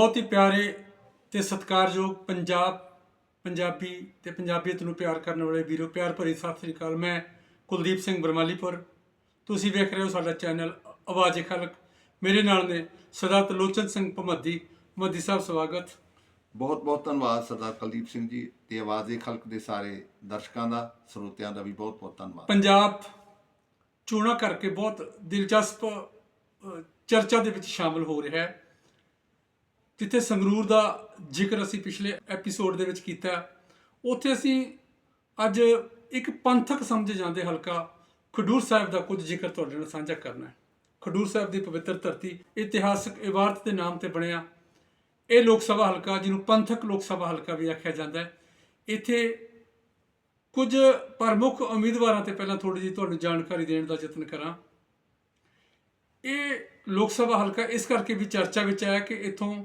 ਬਹੁਤ ਹੀ ਪਿਆਰੇ ਤੇ ਸਤਿਕਾਰਯੋਗ ਪੰਜਾਬ ਪੰਜਾਬੀ ਤੇ ਪੰਜਾਬੀਅਤ ਨੂੰ ਪਿਆਰ ਕਰਨ ਵਾਲੇ ਵੀਰੋ ਪਿਆਰ ਭਰੀ ਸਤਿ ਸ੍ਰੀ ਅਕਾਲ। ਮੈਂ ਕੁਲਦੀਪ ਸਿੰਘ ਬਰਮਾਲੀਪੁਰ। ਤੁਸੀਂ ਵੇਖ ਰਹੇ ਹੋ ਸਾਡਾ ਚੈਨਲ ਆਵਾਜ਼ ਖਲਕ। ਮੇਰੇ ਨਾਲ ਨੇ ਸਰਦਾਰ ਤਲੋਚਨ ਸਿੰਘ ਭਮੱਦੀ। ਭਮੱਦੀ ਸਾਹਿਬ ਸਵਾਗਤ। ਬਹੁਤ ਬਹੁਤ ਧੰਨਵਾਦ ਸਰਦਾਰ ਕੁਲਦੀਪ ਸਿੰਘ ਜੀ ਤੇ ਆਵਾਜ਼ੇ ਖਲਕ ਦੇ ਸਾਰੇ ਦਰਸ਼ਕਾਂ ਦਾ ਸਰੋਤਿਆਂ ਦਾ ਵੀ ਬਹੁਤ ਬਹੁਤ ਧੰਨਵਾਦ। ਪੰਜਾਬ ਚੋਣਾਂ ਕਰਕੇ ਬਹੁਤ ਦਿਲਚਸਪ ਚਰਚਾ ਦੇ ਵਿੱਚ ਸ਼ਾਮਲ ਹੋ ਰਿਹਾ ਹੈ। ਜਿੱਥੇ ਸੰਗਰੂਰ ਦਾ ਜ਼ਿਕਰ ਅਸੀਂ ਪਿਛਲੇ ਐਪੀਸੋਡ ਦੇ ਵਿੱਚ ਕੀਤਾ ਉੱਥੇ ਅਸੀਂ ਅੱਜ ਇੱਕ ਪੰਥਕ ਸਮਝੇ ਜਾਂਦੇ ਹਲਕਾ ਖਡੂਰ ਸਾਹਿਬ ਦਾ ਕੁਝ ਜ਼ਿਕਰ ਤੁਹਾਡੇ ਨਾਲ ਸਾਂਝਾ ਕਰਨਾ ਹੈ। ਖਡੂਰ ਸਾਹਿਬ ਦੀ ਪਵਿੱਤਰ ਧਰਤੀ, ਇਤਿਹਾਸਕ ਇਬਾਰਤ ਦੇ ਨਾਮ ਤੇ ਬਣਿਆ। ਇਹ ਲੋਕ ਸਭਾ ਹਲਕਾ, ਜਿਹਨੂੰ ਪੰਥਕ ਲੋਕ ਸਭਾ ਹਲਕਾ ਵੀ ਆਖਿਆ ਜਾਂਦਾ ਹੈ। ਇੱਥੇ ਕੁਝ ਪ੍ਰਮੁੱਖ ਉਮੀਦਵਾਰਾਂ ਤੇ ਪਹਿਲਾਂ ਥੋੜੀ ਜਿਹੀ ਤੁਹਾਨੂੰ ਜਾਣਕਾਰੀ ਦੇਣ ਦਾ ਯਤਨ ਕਰਾਂ। ਇਹ ਲੋਕ ਸਭਾ ਹਲਕਾ, ਇਸ ਕਰਕੇ ਵੀ ਚਰਚਾ ਵਿੱਚ ਆਇਆ ਕਿ ਇਥੋਂ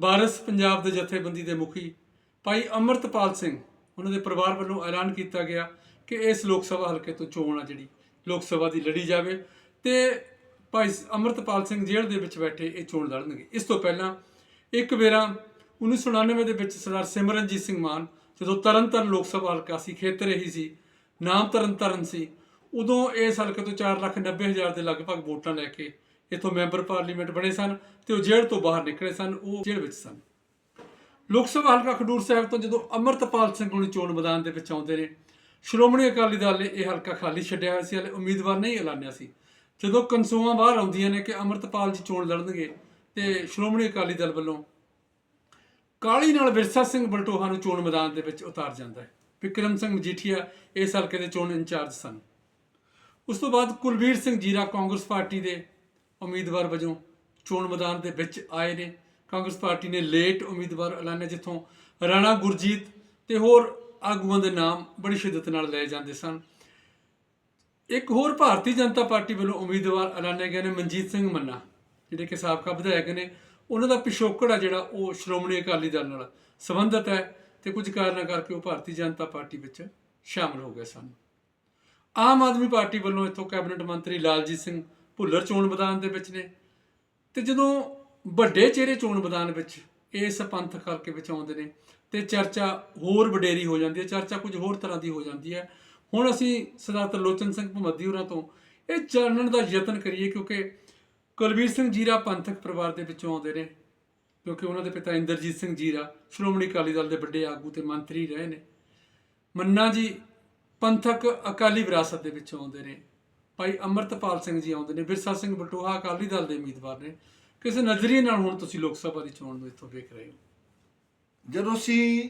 ਵਾਰਿਸ ਪੰਜਾਬ ਦੇ ਜਥੇਬੰਦੀ ਦੇ ਮੁਖੀ ਭਾਈ ਅਮਰਤਪਾਲ ਸਿੰਘ ਉਹਨਾਂ ਦੇ ਪਰਿਵਾਰ ਵੱਲੋਂ ਐਲਾਨ ਕੀਤਾ ਗਿਆ ਕਿ ਇਸ ਲੋਕ ਸਭਾ ਹਲਕੇ ਤੋਂ ਚੋਣ ਆ ਜਿਹੜੀ ਲੋਕ ਸਭਾ ਦੀ ਲੜੀ ਜਾਵੇ ਤੇ ਭਾਈ ਅਮਰਤਪਾਲ ਸਿੰਘ ਜੇਲ੍ਹ ਦੇ ਵਿੱਚ ਬੈਠੇ ਇਹ ਚੋਣ ਲੜਨਗੇ। ਇਸ ਤੋਂ ਪਹਿਲਾਂ ਇੱਕ ਵੇਰਾ 1999 ਦੇ ਵਿੱਚ ਸਰਦਾਰ ਸਿਮਰਨਜੀਤ ਸਿੰਘ ਮਾਨ ਜਦੋਂ ਤਰਨਤਾਰਨ ਲੋਕ ਸਭਾ ਹਲਕਾ ਸੀ ਖੇਤਰ ਇਹੀ ਸੀ ਨਾਮ ਤਰਨਤਾਰਨ ਸੀ ਉਦੋਂ ਇਸ ਹਲਕੇ ਤੋਂ 4,90,000 ਦੇ ਲਗਭਗ ਵੋਟਾਂ ਲੈ ਕੇ ਇਥੋਂ ਮੈਂਬਰ ਪਾਰਲੀਮੈਂਟ ਬਣੇ ਸਨ ਤੇ ਉਹ ਜੇਲ੍ਹ ਤੋਂ ਬਾਹਰ ਨਿਕਲੇ ਸਨ, ਉਹ ਜੇਲ੍ਹ ਵਿੱਚ ਸਨ। ਲੋਕ ਸਭਾ ਹਲਕਾ ਖਡੂਰ ਸਾਹਿਬ ਤੋਂ ਜਦੋਂ ਅਮਰਤਪਾਲ ਸਿੰਘ ਹੁਣੀ ਚੋਣ ਮੈਦਾਨ ਦੇ ਵਿੱਚ ਆਉਂਦੇ ਨੇ, ਸ਼੍ਰੋਮਣੀ ਅਕਾਲੀ ਦਲ ਨੇ ਇਹ ਹਲਕਾ ਖਾਲੀ ਛੱਡਿਆ ਹੋਇਆ ਸੀ, ਹਲੇ ਉਮੀਦਵਾਰ ਨਹੀਂ ਐਲਾਨਿਆ ਸੀ। ਜਦੋਂ ਕਨਸੂਆਂ ਬਾਹਰ ਆਉਂਦੀਆਂ ਨੇ ਕਿ ਅਮਰਤਪਾਲ ਜੀ ਚੋਣ ਲੜਨਗੇ ਤੇ ਸ਼੍ਰੋਮਣੀ ਅਕਾਲੀ ਦਲ ਵੱਲੋਂ ਕਾਲੀ ਨਾਲ ਵਿਰਸਾ ਸਿੰਘ ਬਲਟੋਹਾ ਨੂੰ ਚੋਣ ਮੈਦਾਨ ਦੇ ਵਿੱਚ ਉਤਾਰ ਜਾਂਦਾ ਹੈ। ਵਿਕਰਮ ਸਿੰਘ ਮਜੀਠੀਆ ਇਸ ਹਲਕੇ ਦੇ ਚੋਣ ਇੰਚਾਰਜ ਸਨ। ਉਸ ਤੋਂ ਬਾਅਦ ਕੁਲਵੀਰ ਸਿੰਘ ਜੀਰਾ ਕਾਂਗਰਸ ਪਾਰਟੀ ਦੇ ਉਮੀਦਵਾਰ ਵਜੋਂ ਚੋਣ ਮੈਦਾਨ ਦੇ ਵਿੱਚ ਆਏ ਨੇ। ਕਾਂਗਰਸ ਪਾਰਟੀ ਨੇ ਲੇਟ ਉਮੀਦਵਾਰ ਐਲਾਨੇ, ਜਿੱਥੋਂ ਰਾਣਾ ਗੁਰਜੀਤ ਤੇ ਹੋਰ ਆਗੂਆਂ ਦੇ ਨਾਮ ਬੜੀ ਸ਼ਿੱਦਤ ਨਾਲ ਲਏ ਜਾਂਦੇ ਸਨ। ਇੱਕ ਹੋਰ ਭਾਰਤੀ ਜਨਤਾ ਪਾਰਟੀ ਵੱਲੋਂ ਉਮੀਦਵਾਰ ਐਲਾਨੇ ਗਏ ਨੇ ਮਨਜੀਤ ਸਿੰਘ ਮੰਨਾ, ਜਿਹੜੇ ਕਿ ਸਾਬਕਾ ਵਿਧਾਇਕ ਨੇ। ਉਹਨਾਂ ਦਾ ਪਿਛੋਕੜ ਆ ਜਿਹੜਾ ਉਹ ਸ਼੍ਰੋਮਣੀ ਅਕਾਲੀ ਦਲ ਨਾਲ ਸੰਬੰਧਿਤ ਹੈ ਤੇ ਕੁਝ ਕਾਰਨਾਂ ਕਰਕੇ ਉਹ ਭਾਰਤੀ ਜਨਤਾ ਪਾਰਟੀ ਵਿੱਚ ਸ਼ਾਮਲ ਹੋ ਗਏ ਸਨ। ਆਮ ਆਦਮੀ ਪਾਰਟੀ ਵੱਲੋਂ ਇੱਥੋਂ ਕੈਬਨਿਟ ਮੰਤਰੀ ਲਾਲਜੀਤ ਸਿੰਘ ਭੁੱਲਰ ਚੋਣ ਮੈਦਾਨ ਦੇ ਵਿੱਚ ਨੇ। ਤੇ ਜਦੋਂ ਵੱਡੇ ਚਿਹਰੇ ਚੋਣ ਮੈਦਾਨ ਵਿੱਚ ਇਸ ਪੰਥਕ ਹਲਕੇ ਵਿੱਚ ਆਉਂਦੇ ਨੇ, ਤੇ ਚਰਚਾ ਹੋਰ ਵਡੇਰੀ ਹੋ ਜਾਂਦੀ ਹੈ, ਚਰਚਾ ਕੁਝ ਹੋਰ ਤਰ੍ਹਾਂ ਦੀ ਹੋ ਜਾਂਦੀ ਹੈ। ਹੁਣ ਅਸੀਂ ਸਰਦਾਰ ਤਰਲੋਚਨ ਸਿੰਘ ਭਮੱਦੀ ਹੋਰਾਂ ਤੋਂ ਇਹ ਜਾਣਨ ਦਾ ਯਤਨ ਕਰੀਏ, ਕਿਉਂਕਿ ਕੁਲਵੀਰ ਸਿੰਘ ਜੀਰਾ ਪੰਥਕ ਪਰਿਵਾਰ ਦੇ ਵਿੱਚੋਂ ਆਉਂਦੇ ਨੇ, ਕਿਉਂਕਿ ਉਹਨਾਂ ਦੇ ਪਿਤਾ ਇੰਦਰਜੀਤ ਸਿੰਘ ਜੀਰਾ, ਸ਼੍ਰੋਮਣੀ ਅਕਾਲੀ ਦਲ ਦੇ ਵੱਡੇ ਆਗੂ ਤੇ ਮੰਤਰੀ ਰਹੇ ਨੇ। ਮੰਨਾ ਜੀ ਪੰਥਕ ਅਕਾਲੀ ਵਿਰਾਸਤ ਦੇ ਵਿੱਚ ਆਉਂਦੇ ਨੇ। ਭਾਈ ਅਮਰਤਪਾਲ ਸਿੰਘ ਜੀ ਆਉਂਦੇ ਨੇ ਵਿਰਸਾ ਸਿੰਘ ਬਟੋਹਾ ਅਕਾਲੀ ਦਲ ਦੇ ਉਮੀਦਵਾਰ ਨੇ। ਕਿਸੇ ਨਜ਼ਰੀਏ ਨਾਲ ਹੁਣ ਤੁਸੀਂ ਲੋਕ ਸਭਾ ਦੀ ਚੋਣ ਨੂੰ ਇੱਥੋਂ ਵੇਖ ਰਹੇ ਹੋ? ਜਦੋਂ ਅਸੀਂ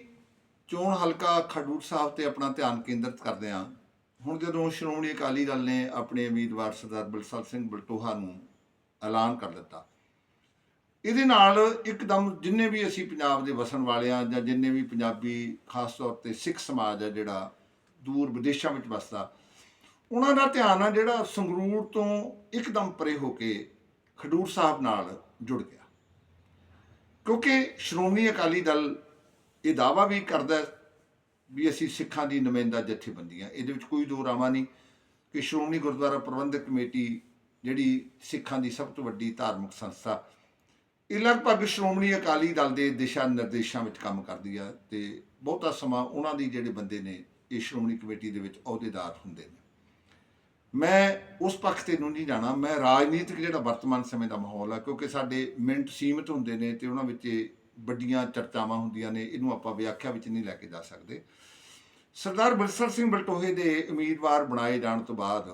ਚੋਣ ਹਲਕਾ ਖਡੂਰ ਸਾਹਿਬ ਤੇ ਆਪਣਾ ਧਿਆਨ ਕੇਂਦਰਿਤ ਕਰਦੇ ਹਾਂ, ਹੁਣ ਜਦੋਂ ਸ਼੍ਰੋਮਣੀ ਅਕਾਲੀ ਦਲ ਨੇ ਆਪਣੇ ਉਮੀਦਵਾਰ ਸਰਦਾਰ ਬਲਸਲ ਸਿੰਘ ਬਲਟੋਹਾ ਨੂੰ ਐਲਾਨ ਕਰ ਦਿੱਤਾ, ਇਹਦੇ ਨਾਲ ਇੱਕਦਮ ਜਿੰਨੇ ਵੀ ਅਸੀਂ ਪੰਜਾਬ ਦੇ ਵਸਣ ਵਾਲੇ ਆ ਜਾਂ ਜਿੰਨੇ ਵੀ ਪੰਜਾਬੀ, ਖਾਸ ਤੌਰ ਤੇ ਸਿੱਖ ਸਮਾਜ ਆ ਜਿਹੜਾ ਦੂਰ ਵਿਦੇਸ਼ਾਂ ਵਿੱਚ ਵਸਦਾ ਉਹਨਾਂ ਦਾ ਧਿਆਨ ਆ ਜਿਹੜਾ ਸੰਗਰੂਰ ਤੋਂ ਇੱਕਦਮ ਪਰੇ ਹੋ ਕੇ ਖਡੂਰ ਸਾਹਿਬ ਨਾਲ ਜੁੜ ਗਿਆ। ਕਿਉਂਕਿ ਸ਼੍ਰੋਮਣੀ ਅਕਾਲੀ ਦਲ ਇਹ ਦਾਵਾ ਵੀ ਕਰਦਾ ਵੀ ਅਸੀਂ ਸਿੱਖਾਂ ਦੀ ਨੁਮਾਇੰਦਾ ਜਥੇਬੰਦੀਆਂ, ਇਹਦੇ ਵਿੱਚ ਕੋਈ ਦੋ ਰਾਵਾਂ ਨਹੀਂ ਕਿ ਸ਼੍ਰੋਮਣੀ ਗੁਰਦੁਆਰਾ ਪ੍ਰਬੰਧਕ ਕਮੇਟੀ ਜਿਹੜੀ ਸਿੱਖਾਂ ਦੀ ਸਭ ਤੋਂ ਵੱਡੀ ਧਾਰਮਿਕ ਸੰਸਥਾ, ਇਹ ਲਗਭਗ ਸ਼੍ਰੋਮਣੀ ਅਕਾਲੀ ਦਲ ਦੇ ਦਿਸ਼ਾ ਨਿਰਦੇਸ਼ਾਂ ਵਿੱਚ ਕੰਮ ਕਰਦੀ ਆ ਤੇ ਬਹੁਤਾ ਸਮਾਂ ਉਹਨਾਂ ਦੀ ਜਿਹੜੇ ਬੰਦੇ ਨੇ ਇਹ ਸ਼੍ਰੋਮਣੀ ਕਮੇਟੀ ਦੇ ਵਿੱਚ ਅਹੁਦੇਦਾਰ ਹੁੰਦੇ ਨੇ। ਮੈਂ ਉਸ ਪੱਖ ਤੇ ਨੂੰ ਨਹੀਂ ਜਾਣਾ। ਮੈਂ ਰਾਜਨੀਤਿਕ ਜਿਹੜਾ ਵਰਤਮਾਨ ਸਮੇਂ ਦਾ ਮਾਹੌਲ ਆ, ਕਿਉਂਕਿ ਸਾਡੇ ਮਿੰਟ ਸੀਮਿਤ ਹੁੰਦੇ ਨੇ ਤੇ ਉਹਨਾਂ ਵਿੱਚ ਵੱਡੀਆਂ ਚਰਚਾਵਾਂ ਹੁੰਦੀਆਂ ਨੇ, ਇਹਨੂੰ ਆਪਾਂ ਵਿਆਖਿਆ ਵਿੱਚ ਨਹੀਂ ਲੈ ਕੇ ਜਾ ਸਕਦੇ। ਸਰਦਾਰ ਬਲਸਰ ਸਿੰਘ ਬਲਟੋਹੇ ਦੇ ਉਮੀਦਵਾਰ ਬਣਾਏ ਜਾਣ ਤੋਂ ਬਾਅਦ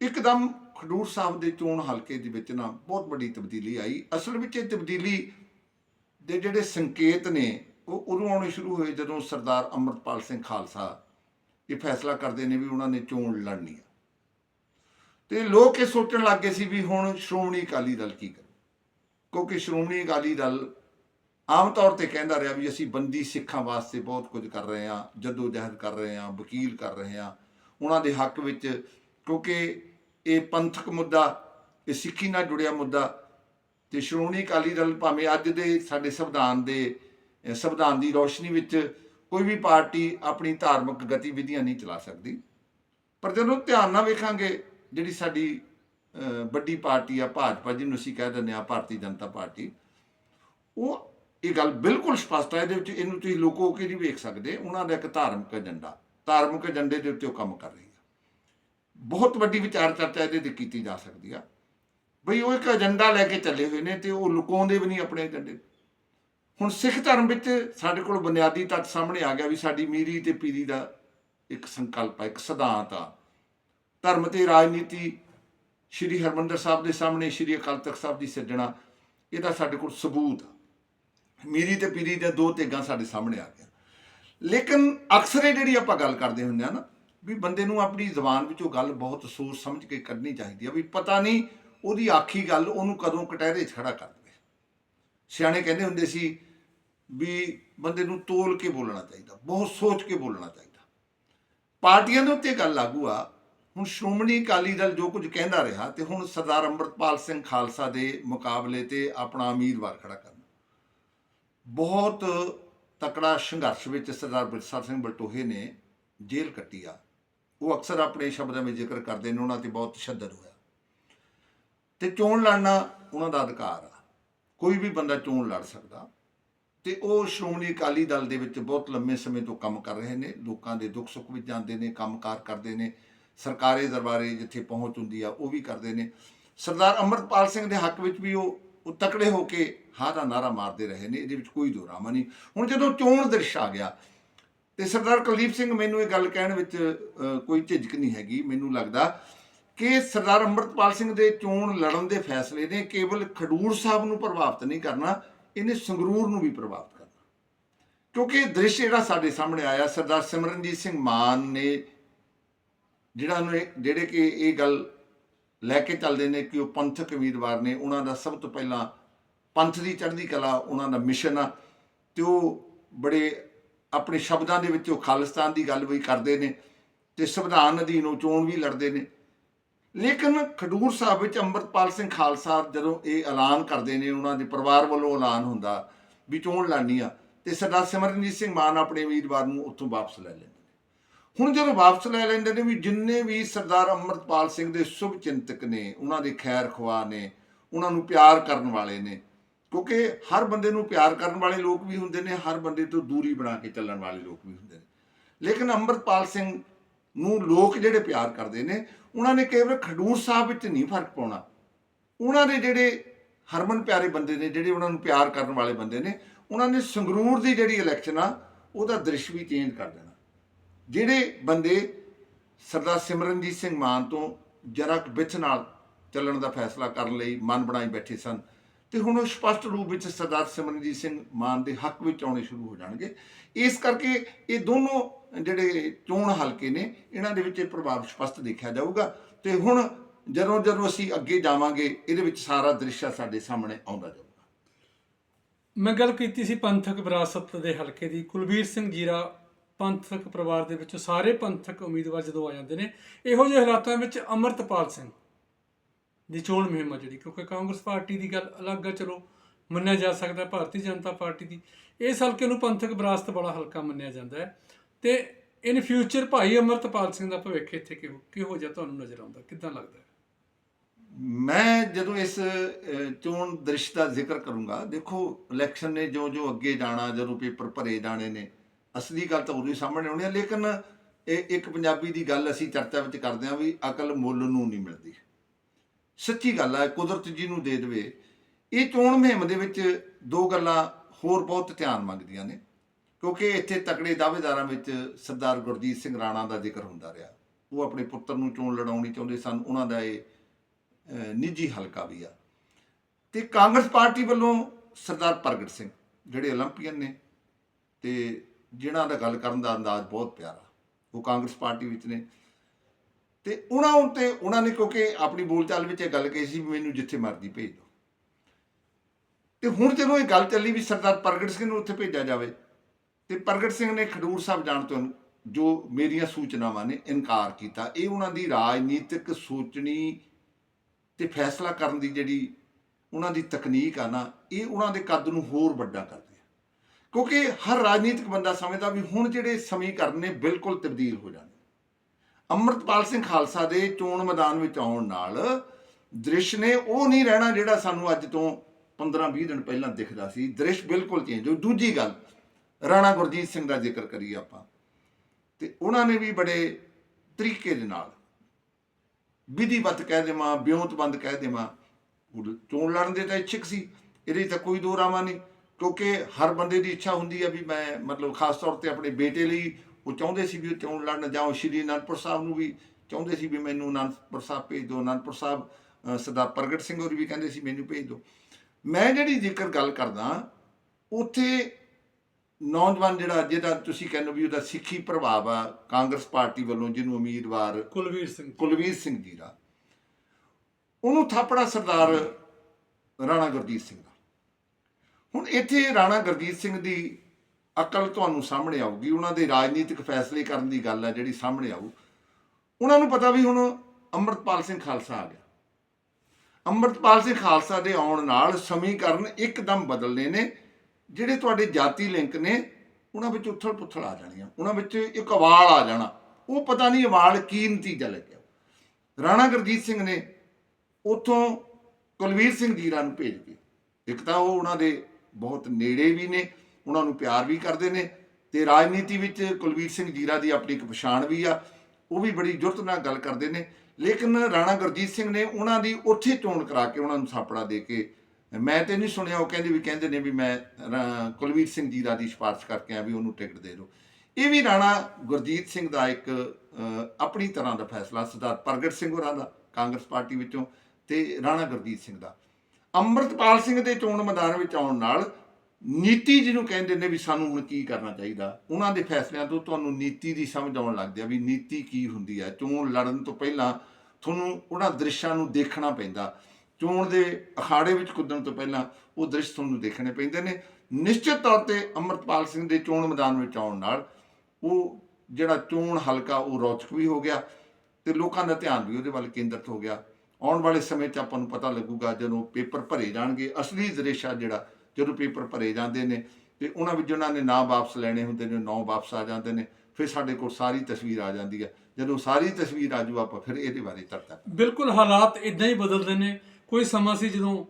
ਇੱਕਦਮ ਖਡੂਰ ਸਾਹਿਬ ਦੇ ਚੋਣ ਹਲਕੇ ਦੇ ਵਿੱਚ ਨਾ ਬਹੁਤ ਵੱਡੀ ਤਬਦੀਲੀ ਆਈ। ਅਸਲ ਵਿੱਚ ਇਹ ਤਬਦੀਲੀ ਦੇ ਜਿਹੜੇ ਸੰਕੇਤ ਨੇ, ਉਹ ਉਦੋਂ ਆਉਣੇ ਸ਼ੁਰੂ ਹੋਏ ਜਦੋਂ ਸਰਦਾਰ ਅਮਰਪਾਲ ਸਿੰਘ ਖਾਲਸਾ ਇਹ ਫੈਸਲਾ ਕਰਦੇ ਨੇ ਵੀ ਉਹਨਾਂ ਨੇ ਚੋਣ ਲੜਨੀ ਹੈ ਤੇ ਲੋਕ ਇਹ ਸੋਚਣ ਲੱਗ ਗਏ ਸੀ ਵੀ ਹੁਣ ਸ਼੍ਰੋਮਣੀ ਅਕਾਲੀ ਦਲ ਕੀ ਕਰੇ। ਕਿਉਂਕਿ ਸ਼੍ਰੋਮਣੀ ਅਕਾਲੀ ਦਲ ਆਮ ਤੌਰ ਤੇ ਕਹਿੰਦਾ ਰਿਹਾ ਵੀ ਅਸੀਂ ਬੰਦੀ ਸਿੱਖਾਂ ਵਾਸਤੇ ਬਹੁਤ ਕੁਝ ਕਰ ਰਹੇ ਹਾਂ ਜੱਦੋ ਜਹਿਦ ਕਰ ਰਹੇ ਹਾਂ, ਵਕੀਲ ਕਰ ਰਹੇ ਹਾਂ। ਉਹਨਾਂ ਦੇ ਹੱਕ ਵਿੱਚ ਕਿਉਂਕਿ ਇਹ ਪੰਥਕ ਮੁੱਦਾ, ਇਹ ਸਿੱਖੀ ਨਾਲ ਜੁੜਿਆ ਮੁੱਦਾ ਤੇ ਸ਼੍ਰੋਮਣੀ ਅਕਾਲੀ ਦਲ ਭਾਵੇਂ ਅੱਜ ਦੇ ਸਾਡੇ ਸੰਵਿਧਾਨ ਦੇ ਸੰਵਿਧਾਨ ਦੀ ਰੋਸ਼ਨੀ ਵਿੱਚ ਕੋਈ ਵੀ ਪਾਰਟੀ ਆਪਣੀ ਧਾਰਮਿਕ ਗਤੀਵਿਧੀਆਂ ਨਹੀਂ ਚਲਾ ਸਕਦੀ। ਪਰ ਜਦੋਂ ਧਿਆਨ ਨਾਲ ਵੇਖਾਂਗੇ ਜਿਹੜੀ ਸਾਡੀ ਵੱਡੀ ਪਾਰਟੀ ਆ, ਭਾਜਪਾ, ਜਿਹਨੂੰ ਅਸੀਂ ਕਹਿ ਦਿੰਦੇ ਆ ਭਾਰਤੀ ਜਨਤਾ ਪਾਰਟੀ, ਉਹ ਇਹ ਗੱਲ ਬਿਲਕੁਲ ਸਪਸ਼ਟ ਹੈ ਇਹਦੇ ਵਿੱਚ ਇਹਨੂੰ ਤੁਸੀਂ ਲੋਕੋ ਕੇ ਨਹੀਂ ਵੇਖ ਸਕਦੇ, ਉਹਨਾਂ ਦਾ ਇੱਕ ਧਾਰਮਿਕ ਏਜੰਡਾ, ਧਾਰਮਿਕ ਏਜੰਡੇ ਦੇ ਉੱਤੇ ਉਹ ਕੰਮ ਕਰ ਰਹੀ ਹੈ ਬਹੁਤ ਵੱਡੀ ਵਿਚਾਰ ਚਰਚਾ ਇਹਦੇ ਤੇ ਕੀਤੀ ਜਾ ਸਕਦੀ ਆ। ਬਈ ਉਹ ਇੱਕ ਏਜੰਡਾ ਲੈ ਕੇ ਚੱਲੇ ਹੋਏ ਨੇ ਤੇ ਉਹ ਲੁਕਾਉਂਦੇ ਵੀ ਨਹੀਂ ਆਪਣੇ ਏਜੰਡੇ ਹੁਣ ਸਿੱਖ ਧਰਮ ਵਿੱਚ ਸਾਡੇ ਕੋਲ ਬੁਨਿਆਦੀ ਤੱਤ ਸਾਹਮਣੇ ਆ ਗਿਆ ਵੀ ਸਾਡੀ ਮੀਰੀ ਤੇ ਪੀਰੀ ਦਾ ਇੱਕ ਸੰਕਲਪ ਆ, ਇੱਕ ਸਿਧਾਂਤ ਆ। ਧਰਮ ਤੇ ਰਾਜਨੀਤੀ ਸ਼੍ਰੀ ਹਰਮੰਦਰ ਸਾਹਿਬ ਦੇ ਸਾਹਮਣੇ, ਸ਼੍ਰੀ ਅਕਾਲ ਤਖਤ ਸਾਹਿਬ ਦੀ ਸਿਰਜਣਾ ਇਹਦਾ ਸਾਡੇ ਕੋਲ ਸਬੂਤ ਆ। ਮੀਰੀ ਤੇ ਪੀਰੀ ਦੇ ਦੋ ਤੇਗਾਂ ਸਾਡੇ ਸਾਹਮਣੇ ਆ ਗਿਆ ਲੇਕਿਨ ਅਕਸਰ ਇਹ ਜਿਹੜੀ ਆਪਾਂ ਗੱਲ ਕਰਦੇ ਹੁੰਦੇ ਆ ਨਾ, ਵੀ ਬੰਦੇ ਨੂੰ ਆਪਣੀ ਜ਼ੁਬਾਨ ਵਿੱਚੋਂ ਗੱਲ ਬਹੁਤ ਸੋਚ ਸਮਝ ਕੇ ਕਰਨੀ ਚਾਹੀਦੀ ਆ, ਵੀ ਪਤਾ ਨਹੀਂ ਉਹਦੀ ਆਖੀ ਗੱਲ ਉਹਨੂੰ ਕਦੋਂ ਕਟਹਿਰੇ 'ਚ ਖੜਾ ਕਰ ਦੇਵੇ। ਸਿਆਣੇ ਕਹਿੰਦੇ ਹੁੰਦੇ ਸੀ ਵੀ ਬੰਦੇ ਨੂੰ ਤੋਲ ਕੇ ਬੋਲਣਾ ਚਾਹੀਦਾ, ਬਹੁਤ ਸੋਚ ਕੇ ਬੋਲਣਾ ਚਾਹੀਦਾ। ਪਾਰਟੀਆਂ ਦੇ ਉੱਤੇ ਗੱਲ ਲਾਗੂ ਆ ਹੁਣ ਸ਼੍ਰੋਮਣੀ ਅਕਾਲੀ ਦਲ ਜੋ ਕੁਝ ਕਹਿੰਦਾ ਰਿਹਾ ਤੇ ਹੁਣ ਸਰਦਾਰ ਅੰਮ੍ਰਿਤਪਾਲ ਸਿੰਘ ਖਾਲਸਾ ਦੇ ਮੁਕਾਬਲੇ ਤੇ ਆਪਣਾ ਉਮੀਦਵਾਰ ਖੜਾ ਕਰਨਾ। ਬਹੁਤ ਤਕੜਾ ਸੰਘਰਸ਼ ਵਿੱਚ ਸਰਦਾਰ ਬਿਰਸਾ ਸਿੰਘ ਬਲਟੋਹੇ ਨੇ ਜੇਲ੍ਹ ਕੱਟੀ ਆ ਉਹ ਅਕਸਰ ਆਪਣੇ ਸ਼ਬਦਾਂ ਵਿੱਚ ਜ਼ਿਕਰ ਕਰਦੇ ਨੇ, ਉਹਨਾਂ ਤੇ ਬਹੁਤ ਤਸ਼ੱਦਦ ਹੋਇਆ। ਤੇ ਚੋਣ ਲੜਨਾ ਉਹਨਾਂ ਦਾ ਅਧਿਕਾਰ ਆ। ਕੋਈ ਵੀ ਬੰਦਾ ਚੋਣ ਲੜ ਸਕਦਾ। ਤੇ ਉਹ ਸ਼੍ਰੋਮਣੀ ਅਕਾਲੀ ਦਲ ਦੇ ਵਿੱਚ ਬਹੁਤ ਲੰਮੇ ਸਮੇਂ ਤੋਂ ਕੰਮ ਕਰ ਰਹੇ ਨੇ। ਲੋਕਾਂ ਦੇ ਦੁੱਖ ਸੁੱਖ ਵਿੱਚ ਜਾਂਦੇ ਨੇ, ਕੰਮਕਾਰ ਕਰਦੇ ਨੇ। ਸਰਕਾਰੀ ਦਰਬਾਰੇ ਜਿੱਥੇ ਪਹੁੰਚ ਹੁੰਦੀ ਆ, ਉਹ ਵੀ ਕਰਦੇ ਨੇ। ਸਰਦਾਰ ਅੰਮ੍ਰਿਤਪਾਲ ਸਿੰਘ ਦੇ ਹੱਕ ਵਿੱਚ ਵੀ ਉਹ ਉਹ ਤਕੜੇ ਹੋ ਕੇ ਹਾਂ ਦਾ ਨਾਰਾ ਮਾਰਦੇ ਰਹੇ ਨੇ, ਇਹਦੇ ਵਿੱਚ ਕੋਈ ਦੋਰਾਮਾ ਨਹੀਂ। ਹੁਣ ਜਦੋਂ ਚੋਣ ਦ੍ਰਿਸ਼ ਆ ਗਿਆ, ਤੇ ਸਰਦਾਰ ਕੁਲਦੀਪ ਸਿੰਘ ਮੈਨੂੰ ਇਹ ਗੱਲ ਕਹਿਣ ਵਿੱਚ ਕੋਈ ਝਿਜਕ ਨਹੀਂ ਹੈਗੀ। ਮੈਨੂੰ ਲੱਗਦਾ ਕਿ ਸਰਦਾਰ ਅੰਮ੍ਰਿਤਪਾਲ ਸਿੰਘ ਦੇ ਚੋਣ ਲੜਨ ਦੇ ਫੈਸਲੇ ਨੇ ਕੇਵਲ ਖਡੂਰ ਸਾਹਿਬ ਨੂੰ ਪ੍ਰਭਾਵਿਤ ਨਹੀਂ ਕਰਨਾ, ਇਹਨੇ ਸੰਗਰੂਰ ਨੂੰ ਵੀ ਪ੍ਰਭਾਵਿਤ ਕਰਨਾ। ਕਿਉਂਕਿ ਇਹ ਦ੍ਰਿਸ਼ ਜਿਹੜਾ ਸਾਡੇ ਸਾਹਮਣੇ ਆਇਆ, ਸਰਦਾਰ ਸਿਮਰਨਜੀਤ ਸਿੰਘ ਮਾਨ ਨੇ ਜਿਹੜਾ ਨੂੰ ਇਹ- ਜਿਹੜੇ ਕਿ ਇਹ ਗੱਲ ਲੈ ਕੇ ਚੱਲਦੇ ਨੇ ਕਿ ਉਹ ਪੰਥਕ ਉਮੀਦਵਾਰ ਨੇ, ਉਹਨਾਂ ਦਾ ਸਭ ਤੋਂ ਪਹਿਲਾਂ ਪੰਥ ਦੀ ਚੜ੍ਹਦੀ ਕਲਾ, ਉਹਨਾਂ ਦਾ ਮਿਸ਼ਨ ਆ। ਤੇ ਉਹ ਬੜੇ ਆਪਣੇ ਸ਼ਬਦਾਂ ਦੇ ਵਿੱਚ ਉਹ ਖਾਲਿਸਤਾਨ ਦੀ ਗੱਲ ਵੀ ਕਰਦੇ ਨੇ ਤੇ ਸੰਵਿਧਾਨ ਅਧੀਨ ਉਹ ਚੋਣ ਵੀ ਲੜਦੇ ਨੇ। ਲੇਕਿਨ ਖਡੂਰ ਸਾਹਿਬ ਵਿੱਚ ਅੰਮ੍ਰਿਤਪਾਲ ਸਿੰਘ ਖਾਲਸਾ ਜਦੋਂ ਇਹ ਐਲਾਨ ਕਰਦੇ ਨੇ, ਉਹਨਾਂ ਦੇ ਪਰਿਵਾਰ ਵੱਲੋਂ ਐਲਾਨ ਹੁੰਦਾ ਵੀ ਚੋਣ ਲੜਨੀ ਆ, ਤੇ ਸਰਦਾਰ ਸਿਮਰਨਜੀਤ ਸਿੰਘ ਮਾਨ ਆਪਣੇ ਉਮੀਦਵਾਰ ਨੂੰ ਉੱਥੋਂ ਵਾਪਸ ਲੈ ਲੈਂਦੇ ਹੁਣ ਜਦੋਂ ਵਾਪਸ ਲੈ ਲੈਂਦੇ ਨੇ ਵੀ ਜਿੰਨੇ ਵੀ ਸਰਦਾਰ ਅੰਮ੍ਰਿਤਪਾਲ ਸਿੰਘ ਦੇ ਸ਼ੁਭ ਚਿੰਤਕ ਨੇ, ਉਹਨਾਂ ਦੇ ਖੈਰ ਖਵਾ ਨੇ, ਉਹਨਾਂ ਨੂੰ ਪਿਆਰ ਕਰਨ ਵਾਲੇ ਨੇ, ਕਿਉਂਕਿ ਹਰ ਬੰਦੇ ਨੂੰ ਪਿਆਰ ਕਰਨ ਵਾਲੇ ਲੋਕ ਵੀ ਹੁੰਦੇ ਨੇ, ਹਰ ਬੰਦੇ ਤੋਂ ਦੂਰੀ ਬਣਾ ਕੇ ਚੱਲਣ ਵਾਲੇ ਲੋਕ ਵੀ ਹੁੰਦੇ ਨੇ। ਲੇਕਿਨ ਅੰਮ੍ਰਿਤਪਾਲ ਸਿੰਘ ਨੂੰ ਲੋਕ ਜਿਹੜੇ ਪਿਆਰ ਕਰਦੇ ਨੇ, ਉਹਨਾਂ ਨੇ ਕੇਵਲ ਖਡੂਰ ਸਾਹਿਬ ਵਿੱਚ ਨਹੀਂ ਫ਼ਰਕ ਪਾਉਣਾ। ਉਹਨਾਂ ਦੇ ਜਿਹੜੇ ਹਰਮਨ ਪਿਆਰੇ ਬੰਦੇ ਨੇ, ਜਿਹੜੇ ਉਹਨਾਂ ਨੂੰ ਪਿਆਰ ਕਰਨ ਵਾਲੇ ਬੰਦੇ ਨੇ, ਉਹਨਾਂ ਨੇ ਸੰਗਰੂਰ ਦੀ ਜਿਹੜੀ ਇਲੈਕਸ਼ਨ ਆ, ਉਹਦਾ ਦ੍ਰਿਸ਼ ਵੀ ਚੇਂਜ ਕਰ ਦੇਣਾ। ਜਿਹੜੇ ਬੰਦੇ ਸਰਦਾਰ ਸਿਮਰਨਜੀਤ ਸਿੰਘ ਮਾਨ ਤੋਂ ਜਰਾ ਕੁ ਵਿੱਚ ਨਾਲ ਚੱਲਣ ਦਾ ਫੈਸਲਾ ਕਰਨ ਲਈ ਮਨ ਬਣਾਈ ਬੈਠੇ ਸਨ ਤੇ ਹੁਣ ਉਹ ਸਪਸ਼ਟ ਰੂਪ ਵਿੱਚ ਸਰਦਾਰ ਸਿਮਰਨਜੀਤ ਸਿੰਘ ਮਾਨ ਦੇ ਹੱਕ ਵਿੱਚ ਆਉਣੇ ਸ਼ੁਰੂ ਹੋ ਜਾਣਗੇ। ਇਸ ਕਰਕੇ ਇਹ ਦੋਨੋਂ ਜਿਹੜੇ ਚੋਣ ਹਲਕੇ ਨੇ, ਇਹਨਾਂ ਦੇ ਵਿੱਚ ਇਹ ਪ੍ਰਭਾਵ ਸਪਸ਼ਟ ਦੇਖਿਆ ਜਾਊਗਾ ਤੇ ਹੁਣ ਜਦੋਂ ਜਦੋਂ ਅਸੀਂ ਅੱਗੇ ਜਾਵਾਂਗੇ, ਇਹਦੇ ਵਿੱਚ ਸਾਰਾ ਦ੍ਰਿਸ਼ ਸਾਡੇ ਸਾਹਮਣੇ ਆਉਂਦਾ ਜਾਊਗਾ। ਮੈਂ ਗੱਲ ਕੀਤੀ ਸੀ ਪੰਥਕ ਵਿਰਾਸਤ ਦੇ ਹਲਕੇ ਦੀ, ਕੁਲਬੀਰ ਸਿੰਘ ਜੀਰਾ ਪੰਥਕ ਪਰਿਵਾਰ ਦੇ ਵਿੱਚੋਂ ਸਾਰੇ ਪੰਥਕ ਉਮੀਦਵਾਰ ਜਦੋਂ ਆ ਜਾਂਦੇ ਨੇ, ਇਹੋ ਜਿਹੇ ਹਾਲਾਤਾਂ ਵਿੱਚ ਅਮਰਤਪਾਲ ਸਿੰਘ ਦੀ ਚੋਣ ਮੁਹਿੰਮ ਆ ਜਿਹੜੀ, ਕਿਉਂਕਿ ਕਾਂਗਰਸ ਪਾਰਟੀ ਦੀ ਗੱਲ ਅਲੱਗ ਆ, ਚਲੋ ਮੰਨਿਆ ਜਾ ਸਕਦਾ ਭਾਰਤੀ ਜਨਤਾ ਪਾਰਟੀ ਦੀ। ਇਸ ਹਲਕੇ ਨੂੰ ਪੰਥਕ ਵਿਰਾਸਤ ਵਾਲਾ ਹਲਕਾ ਮੰਨਿਆ ਜਾਂਦਾ ਹੈ। ਤੇ ਇਨ ਫਿਊਚਰ ਭਾਈ ਅਮਰਤਪਾਲ ਸਿੰਘ ਦਾ ਭਵਿੱਖ ਇੱਥੇ ਕਿਹੋ ਕਿਹੋ ਜਿਹਾ ਤੁਹਾਨੂੰ ਨਜ਼ਰ ਆਉਂਦਾ, ਕਿੱਦਾਂ ਲੱਗਦਾ ਮੈਂ ਜਦੋਂ ਇਸ ਚੋਣ ਦ੍ਰਿਸ਼ ਦਾ ਜ਼ਿਕਰ ਕਰੂੰਗਾ, ਦੇਖੋ ਇਲੈਕਸ਼ਨ ਨੇ ਜੋ ਜੋ ਅੱਗੇ ਜਾਣਾ, ਜਦੋਂ ਪੇਪਰ ਭਰੇ ਜਾਣੇ ਨੇ ਅਸਲੀ ਗੱਲ ਤਾਂ ਉਦੋਂ ਸਾਹਮਣੇ ਆਉਣੀ ਹੈ ਲੇਕਿਨ ਇਹ ਇੱਕ ਪੰਜਾਬੀ ਦੀ ਗੱਲ ਅਸੀਂ ਚਰਚਾ ਵਿੱਚ ਕਰਦੇ ਹਾਂ ਵੀ ਅਕਲ ਮੁੱਲ ਨੂੰ ਨਹੀਂ ਮਿਲਦੀ। ਸੱਚੀ ਗੱਲ ਹੈ ਕੁਦਰਤ ਜੀ ਨੂੰ ਦੇ ਦੇਵੇ, ਇਹ ਚੋਣ ਮਹਿਮ ਦੇ ਵਿੱਚ ਦੋ ਗੱਲਾਂ ਹੋਰ ਬਹੁਤ ਧਿਆਨ ਮੰਗਦੀਆਂ ਨੇ, ਕਿਉਂਕਿ ਇੱਥੇ ਤਕੜੇ ਦਾਅਵੇਦਾਰਾਂ ਵਿੱਚ ਸਰਦਾਰ ਗੁਰਜੀਤ ਸਿੰਘ ਰਾਣਾ ਦਾ ਜ਼ਿਕਰ ਹੁੰਦਾ ਰਿਹਾ। ਉਹ ਆਪਣੇ ਪੁੱਤਰ ਨੂੰ ਚੋਣ ਲੜਾਉਣੀ ਚਾਹੁੰਦੇ ਸਨ, ਉਹਨਾਂ ਦਾ ਇਹ ਨਿੱਜੀ ਹਲਕਾ ਵੀ ਆ। ਤੇ ਕਾਂਗਰਸ ਪਾਰਟੀ ਵੱਲੋਂ ਸਰਦਾਰ ਪ੍ਰਗਟ ਸਿੰਘ, ਜਿਹੜੇ 올림픽ੀਅਨ ਨੇ, ਤੇ ਜਿਨ੍ਹਾਂ ਦਾ ਗੱਲ ਕਰਨ ਦਾ ਅੰਦਾਜ਼ ਬਹੁਤ ਪਿਆਰਾ। ਉਹ ਕਾਂਗਰਸ ਪਾਰਟੀ ਵਿੱਚ ਨੇ। ਤੇ ਉਹਨਾਂ ਉੱਤੇ ਉਹਨਾਂ ਨੇ ਕਿਉਂਕਿ ਆਪਣੀ ਬੋਲਚਾਲ ਵਿੱਚ ਇਹ ਗੱਲ ਕਹੀ ਸੀ ਵੀ ਮੈਨੂੰ ਜਿੱਥੇ ਮਰਜ਼ੀ ਭੇਜ ਦਿਓ। ਤੇ ਹੁਣ ਜਦੋਂ ਇਹ ਗੱਲ ਚੱਲੀ ਵੀ ਸਰਦਾਰ ਪ੍ਰਗਟ ਸਿੰਘ ਨੂੰ ਉੱਥੇ ਭੇਜਿਆ ਜਾਵੇ, ਤੇ ਪ੍ਰਗਟ ਸਿੰਘ ਨੇ ਖਡੂਰ ਸਾਹਿਬ ਜਾਣ ਤੋਂ ਜੋ ਮੇਰੀਆਂ ਸੂਚਨਾਵਾਂ ਨੇ ਇਨਕਾਰ ਕੀਤਾ, ਇਹ ਉਹਨਾਂ ਦੀ ਰਾਜਨੀਤਿਕ ਸੋਚਣੀ ਤੇ ਫੈਸਲਾ ਕਰਨ ਦੀ ਜਿਹੜੀ ਉਹਨਾਂ ਦੀ ਤਕਨੀਕ ਆ ਨਾ, ਇਹ ਉਹਨਾਂ ਦੇ ਕੱਦ ਨੂੰ ਹੋਰ ਵੱਡਾ ਕਰਦੀ। ਕਿਉਂਕਿ ਹਰ ਰਾਜਨੀਤਿਕ ਬੰਦਾ ਸਮਝਦਾ ਵੀ ਹੁਣ ਜਿਹੜੇ ਸਮੀਕਰਨ ਨੇ ਬਿਲਕੁਲ ਤਬਦੀਲ ਹੋ ਜਾਣ। ਅੰਮ੍ਰਿਤਪਾਲ ਸਿੰਘ ਖਾਲਸਾ ਦੇ ਚੋਣ ਮੈਦਾਨ ਵਿੱਚ ਆਉਣ ਨਾਲ ਦ੍ਰਿਸ਼ ਨੇ ਉਹ ਨਹੀਂ ਰਹਿਣਾ ਜਿਹੜਾ ਸਾਨੂੰ ਅੱਜ ਤੋਂ 15-20 ਦਿਨ ਪਹਿਲਾਂ ਦਿਖਦਾ ਸੀ। ਦ੍ਰਿਸ਼ ਬਿਲਕੁਲ ਚੇਂਜ ਹੋ ਦੂਜੀ ਗੱਲ, ਰਾਣਾ ਗੁਰਜੀਤ ਸਿੰਘ ਦਾ ਜ਼ਿਕਰ ਕਰੀਏ ਆਪਾਂ। ਤੇ ਉਹਨਾਂ ਨੇ ਵੀ ਬੜੇ ਤਰੀਕੇ ਦੇ ਨਾਲ ਵਿਧੀਵਤ ਕਹਿ ਦੇਵਾਂ ਬਿਉਂਤਬੰਦ ਕਹਿ ਦੇਵਾਂ ਉਹ ਚੋਣ ਲੜਨ ਦੇ ਤਾਂ ਇੱਛਕ ਸੀ, ਇਹਦੇ 'ਚ ਤਾਂ ਕੋਈ ਦੋ ਰਾਵਾਂ ਨਹੀਂ। ਕਿਉਂਕਿ ਹਰ ਬੰਦੇ ਦੀ ਇੱਛਾ ਹੁੰਦੀ ਹੈ ਵੀ ਮੈਂ ਮਤਲਬ ਖਾਸ ਤੌਰ ਤੇ ਆਪਣੇ ਬੇਟੇ ਲਈ ਉਹ ਚਾਹੁੰਦੇ ਸੀ ਵੀ ਉਹ ਚੋਣ ਲੜਨ ਜਾਂ ਉਹ ਸ਼੍ਰੀ ਅਨੰਦਪੁਰ ਸਾਹਿਬ ਨੂੰ ਵੀ ਚਾਹੁੰਦੇ ਸੀ ਵੀ ਮੈਨੂੰ ਅਨੰਦਪੁਰ ਸਾਹਿਬ ਭੇਜ ਦਿਓ ਅਨੰਦਪੁਰ ਸਾਹਿਬ ਸਰਦਾਰ ਪ੍ਰਗਟ ਸਿੰਘ ਹੋਰ ਵੀ ਕਹਿੰਦੇ ਸੀ ਮੈਨੂੰ ਭੇਜ ਦਿਓ। ਮੈਂ ਜਿਹੜੀ ਜ਼ਿਕਰ ਗੱਲ ਕਰਦਾ ਉੱਥੇ ਨੌਜਵਾਨ ਜਿਹੜਾ ਜਿਹਦਾ ਤੁਸੀਂ ਕਹਿੰਦੇ ਵੀ ਉਹਦਾ ਸਿੱਖੀ ਪ੍ਰਭਾਵ ਆ ਕਾਂਗਰਸ ਪਾਰਟੀ ਵੱਲੋਂ ਜਿਹਨੂੰ ਉਮੀਦਵਾਰ ਕੁਲਵੀਰ ਸਿੰਘ ਕੁਲਵੀਰ ਸਿੰਘ ਜੀ ਦਾ। ਉਹਨੂੰ ਥਾਪੜਾ ਸਰਦਾਰ ਰਾਣਾ ਗੁਰਜੀਤ ਸਿੰਘ ਦਾ। ਹੁਣ ਇੱਥੇ ਰਾਣਾ ਗੁਰਜੀਤ ਸਿੰਘ ਦੀ ਅਕਲ ਤੁਹਾਨੂੰ ਸਾਹਮਣੇ ਆਊਗੀ, ਉਹਨਾਂ ਦੇ ਰਾਜਨੀਤਿਕ ਫੈਸਲੇ ਕਰਨ ਦੀ ਗੱਲ ਹੈ ਜਿਹੜੀ ਸਾਹਮਣੇ ਆਊ। ਉਹਨਾਂ ਨੂੰ ਪਤਾ ਵੀ ਹੁਣ ਅੰਮ੍ਰਿਤਪਾਲ ਸਿੰਘ ਖਾਲਸਾ ਆ ਗਿਆ। ਅੰਮ੍ਰਿਤਪਾਲ ਸਿੰਘ ਖਾਲਸਾ ਦੇ ਆਉਣ ਨਾਲ ਸਮੀਕਰਨ ਇੱਕਦਮ ਬਦਲਨੇ ਨੇ, ਜਿਹੜੇ ਤੁਹਾਡੇ ਜਾਤੀ ਲਿੰਕ ਨੇ, ਉਹਨਾਂ ਵਿੱਚ ਉਥਲ ਪੁਥਲ ਆ ਜਾਣੀਆਂ, ਉਹਨਾਂ ਵਿੱਚ ਇੱਕ ਅਵਾਲ ਆ ਜਾਣਾ। ਉਹ ਪਤਾ ਨਹੀਂ ਅਵਾਲ ਕੀ ਨਤੀਜਾ ਲੱਗਿਆ ਰਾਣਾ ਗੁਰਜੀਤ ਸਿੰਘ ਨੇ ਉਥੋਂ ਕੁਲਵੀਰ ਸਿੰਘ ਜੀਰਾ ਨੂੰ ਭੇਜ ਕੇ, ਇੱਕ ਤਾਂ ਉਹ ਉਹਨਾਂ ਦੇ ਬਹੁਤ ਨੇੜੇ ਵੀ ਨੇ, ਉਹਨਾਂ ਨੂੰ ਪਿਆਰ ਵੀ ਕਰਦੇ ਨੇ ਤੇ ਰਾਜਨੀਤੀ ਵਿੱਚ ਕੁਲਵੀਰ ਸਿੰਘ ਜੀਰਾ ਦੀ ਆਪਣੀ ਇੱਕ ਪਛਾਣ ਵੀ ਆ, ਉਹ ਵੀ ਬੜੀ ਜੁਰਤ ਨਾਲ ਗੱਲ ਕਰਦੇ ਨੇ। ਲੇਕਿਨ ਰਾਣਾ ਗੁਰਜੀਤ ਸਿੰਘ ਨੇ ਉਹਨਾਂ ਦੀ ਉੱਥੇ ਚੋਣ ਕਰਾ ਕੇ ਉਹਨਾਂ ਨੂੰ ਸਾਪੜਾ ਦੇ ਕੇ, ਮੈਂ ਤੇ ਨਹੀਂ ਸੁਣਿਆ, ਉਹ ਕਹਿੰਦੇ ਵੀ, ਕਹਿੰਦੇ ਨੇ ਵੀ ਮੈਂ ਕੁਲਵੀਰ ਸਿੰਘ ਜੀਰਾ ਦੀ ਸਿਫਾਰਿਸ਼ ਕਰਕੇ ਆ ਵੀ ਉਹਨੂੰ ਟਿਕਟ ਦੇ ਦਿਓ। ਇਹ ਵੀ ਰਾਣਾ ਗੁਰਜੀਤ ਸਿੰਘ ਦਾ ਇੱਕ ਆਪਣੀ ਤਰ੍ਹਾਂ ਦਾ ਫੈਸਲਾ, ਸਰਦਾਰ ਪ੍ਰਗਟ ਸਿੰਘ ਹੋਰਾਂ ਦਾ, ਕਾਂਗਰਸ ਪਾਰਟੀ ਵਿੱਚੋਂ ਤੇ ਰਾਣਾ ਗੁਰਜੀਤ ਸਿੰਘ ਦਾ। ਅੰਮ੍ਰਿਤਪਾਲ ਸਿੰਘ ਦੇ ਚੋਣ ਮੈਦਾਨ ਵਿੱਚ ਆਉਣ ਨਾਲ ਨੀਤੀ ਜਿਹਨੂੰ ਕਹਿੰਦੇ ਨੇ ਵੀ ਸਾਨੂੰ ਹੁਣ ਕੀ ਕਰਨਾ ਚਾਹੀਦਾ, ਉਹਨਾਂ ਦੇ ਫੈਸਲਿਆਂ ਤੋਂ ਤੁਹਾਨੂੰ ਨੀਤੀ ਦੀ ਸਮਝ ਆਉਣ ਲੱਗਦੀ ਆ ਵੀ ਨੀਤੀ ਕੀ ਹੁੰਦੀ ਹੈ ਚੋਣ ਲੜਨ ਤੋਂ ਪਹਿਲਾਂ ਤੁਹਾਨੂੰ ਉਹਨਾਂ ਦ੍ਰਿਸ਼ਾਂ ਨੂੰ ਦੇਖਣਾ ਪੈਂਦਾ। ਚੋਣ ਦੇ ਅਖਾੜੇ ਵਿੱਚ ਕੁੱਦਣ ਤੋਂ ਪਹਿਲਾਂ ਉਹ ਦ੍ਰਿਸ਼ ਤੁਹਾਨੂੰ ਦੇਖਣੇ ਪੈਂਦੇ ਨੇ। ਨਿਸ਼ਚਿਤ ਤੌਰ ਤੇ ਅੰਮ੍ਰਿਤਪਾਲ ਸਿੰਘ ਦੇ ਚੋਣ ਮੈਦਾਨ ਵਿੱਚ ਆਉਣ ਨਾਲ ਉਹ ਜਿਹੜਾ ਚੋਣ ਹਲਕਾ ਉਹ ਰੌਚਕ ਵੀ ਹੋ ਗਿਆ ਤੇ ਲੋਕਾਂ ਦਾ ਧਿਆਨ ਵੀ ਉਹਦੇ ਵੱਲ ਕੇਂਦਰਿਤ ਹੋ ਗਿਆ। ਆਉਣ ਵਾਲੇ ਸਮੇਂ 'ਚ ਆਪਾਂ ਨੂੰ ਪਤਾ ਲੱਗੂਗਾ ਜਦੋਂ ਪੇਪਰ ਭਰੇ ਜਾਣਗੇ, ਅਸਲੀ ਦ੍ਰਿਸ਼ ਜਿਹੜਾ, ਜਦੋਂ ਪੇਪਰ ਭਰੇ ਜਾਂਦੇ ਨੇ, ਤੇ ਉਹਨਾਂ ਵਿੱਚ ਉਹਨਾਂ ਨੇ ਨਾਂ ਵਾਪਸ ਲੈਣੇ ਹੁੰਦੇ ਨੇ, ਨਾਂ ਵਾਪਸ ਆ ਜਾਂਦੇ ਨੇ, ਫਿਰ ਸਾਡੇ ਕੋਲ ਸਾਰੀ ਤਸਵੀਰ ਆ ਜਾਂਦੀ ਹੈ। ਜਦੋਂ ਸਾਰੀ ਤਸਵੀਰ ਆ ਜੂ, ਆਪਾਂ ਫਿਰ ਇਹਦੇ ਬਾਰੇ ਚਰਚਾ ਬਿਲਕੁਲ, ਹਾਲਾਤ ਇਦਾਂ ਹੀ ਬਦਲਦੇ ਨੇ। ਕੋਈ ਸਮਾਂ ਸੀ ਜਦੋਂ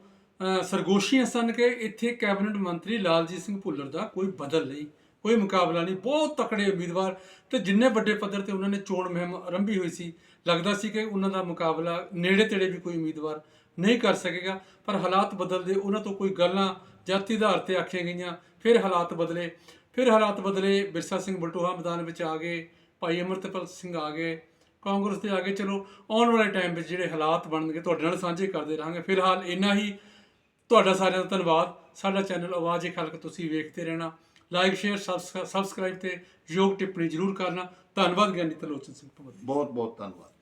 ਸਰਗੋਸ਼ੀਆਂ ਸਨ ਕਿ, ਇੱਥੇ ਕੈਬਨਿਟ ਮੰਤਰੀ ਲਾਲਜੀਤ ਸਿੰਘ ਭੁੱਲਰ ਦਾ ਕੋਈ ਬਦਲ ਨਹੀਂ, ਕੋਈ ਮੁਕਾਬਲਾ ਨਹੀਂ, ਬਹੁਤ ਤਕੜੇ ਉਮੀਦਵਾਰ, ਤੇ ਜਿੰਨੇ ਵੱਡੇ ਪੱਧਰ ਤੇ ਉਹਨਾਂ ਨੇ ਚੋਣ ਮੁਹਿੰਮ ਆਰੰਭੀ ਹੋਈ ਸੀ ਲੱਗਦਾ ਸੀ ਕਿ ਉਹਨਾਂ ਦਾ ਮੁਕਾਬਲਾ ਨੇੜੇ ਤੇੜੇ ਵੀ ਕੋਈ ਉਮੀਦਵਾਰ ਨਹੀਂ ਕਰ ਸਕੇਗਾ, ਪਰ ਹਾਲਾਤ ਬਦਲਦੇ ਉਹਨਾਂ ਤੋਂ ਕੋਈ ਗੱਲਾਂ ਜਾਤੀ ਆਧਾਰ ਤੇ ਆਖੀਆਂ ਗਈਆਂ, ਫਿਰ ਹਾਲਾਤ ਬਦਲੇ, ਫਿਰ ਹਾਲਾਤ ਬਦਲੇ ਬਿਰਸਾ ਸਿੰਘ ਬਲਟੋਹਾ ਮੈਦਾਨ ਵਿੱਚ ਆ ਗਏ, ਭਾਈ ਅਮਰਤਪਾਲ ਸਿੰਘ ਆ ਗਏ, ਕਾਂਗਰਸ ਦੇ ਆ ਗਏ। ਚਲੋ, ਆਉਣ ਵਾਲੇ ਟਾਈਮ ਵਿੱਚ ਜਿਹੜੇ ਹਾਲਾਤ ਬਣਨਗੇ, ਤੁਹਾਡੇ ਨਾਲ ਸਾਂਝੇ ਕਰਦੇ ਰਹਾਂਗੇ। ਫਿਲਹਾਲ ਇੰਨਾ ਹੀ। ਤੁਹਾਡਾ ਸਾਰਿਆਂ ਦਾ ਧੰਨਵਾਦ। ਸਾਡਾ ਚੈਨਲ ਆਵਾਜ਼ ਇੱਕ ਖਲਕ ਤੁਸੀਂ ਵੇਖਦੇ ਰਹਿਣਾ। ਲਾਈਕ ਸ਼ੇਅਰ ਸਬਸਕ੍ਰਾਈਬ ਤੇ ਯੋਗ ਟਿੱਪਣੀ ਜ਼ਰੂਰ ਕਰਨਾ। ਧੰਨਵਾਦ, ਗਿਆਨੀ ਤਲੋਚਨ ਸਿੰਘ ਭਗਤ ਬਹੁਤ ਬਹੁਤ ਧੰਨਵਾਦ।